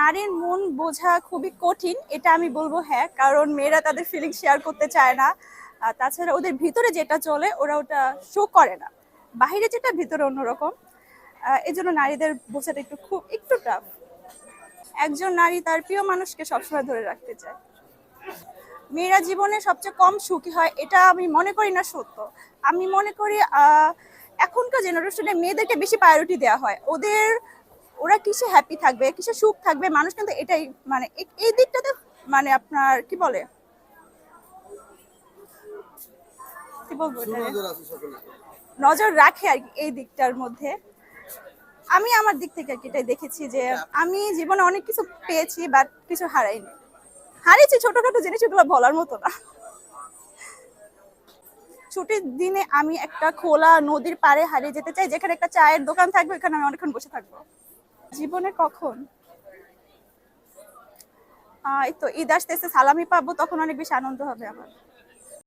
নারীর মন বোঝা খুবই কঠিন, এটা আমি বলব হ্যাঁ কারণ মেয়েরা তাদের ফিলিং শেয়ার করতে চায় না। তাছাড়া ওদের ভিতরে যেটা চলে, ওরা ওটা শো করে না। বাইরে যেটা, ভিতরে অন্যরকম। এই জন্য নারীদের বোঝাটা একটু খুব, একটু টাফ একজন নারী তার প্রিয় মানুষকে সবসময় ধরে রাখতে চায়। মেয়েরা জীবনে সবচেয়ে কম সুখী হয়, এটা আমি মনে করি না সত্য। আমি মনে করি এখনকার জেনারেশনে মেয়েদেরকে বেশি প্রায়োরিটি দেওয়া হয়। ওদের ওরা কিসে হ্যাপি থাকবে কিসে সুখ থাকবে মানুষ কিন্তু এটাই মানে এই দিকটাতে মানে আপনার কি বলে? কি বলব নজর রাখে আর এই দিকটার মধ্যে। আমি আমার দিক থেকে আর কি এটাই দেখেছি যে আমি জীবনে অনেক কিছু পেয়েছি বাট কিছু হারাইনি। হারিয়েছি ছোটখাটো জিনিস এগুলো বলার মতো না। ছুটির দিনে আমি একটা খোলা নদীর পাড়ে হারিয়ে যেতে চাই যেখানে একটা চায়ের দোকান থাকবে ওখানে আমি অনেকক্ষণ বসে থাকব। জীবনে কখন? এই তো ঈদ আসতেছে সালামি পাবো তখন অনেক বেশি আনন্দ হবে আমার।